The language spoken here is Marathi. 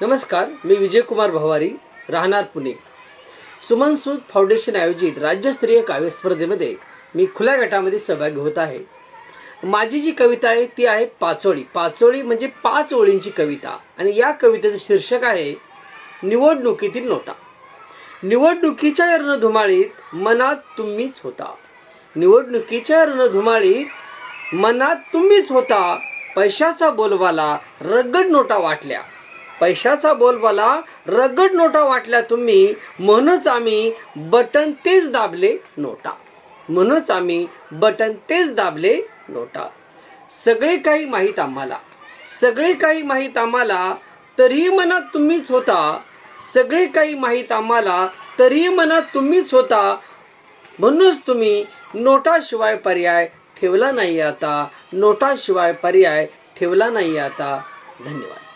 नमस्कार मी विजयकुमार भवारी राहणार पुणे. सुमन सूद फाउंडेशन आयोजित राज्यस्तरीय काव्यस्पर्धेमध्ये मी खुल्या गटामध्ये सहभागी होत आहे. माझी जी कविता आहे ती आहे पाचोळी. पाचोळी म्हणजे पाच ओळींची कविता आणि या कवितेचं शीर्षक आहे निवडणुकीतील नोटा. निवडणुकीच्या रणधुमाळीत मनात तुम्हीच होता. निवडणुकीच्या रणधुमाळीत मनात तुम्हीच होता. पैशाचा बोलवाला रगड नोटा वाटल्या. पैशाचा बोलबाला रगड नोटा वाटल्या तुम्ही म्हणूनच आम्ही बटन तेच दाबले नोटा. म्हणूनच आम्ही बटन तेच दाबले नोटा. सगळे काही माहीत आम्हाला. सगळे काही माहीत आम्हाला तरीही मनात तुम्हीच होता. सगळे काही माहीत आम्हाला तरीही मनात तुम्हीच होता. म्हणूनच तुम्ही नोटाशिवाय पर्याय ठेवला नाही आता. नोटाशिवाय पर्याय ठेवला नाही आता. धन्यवाद.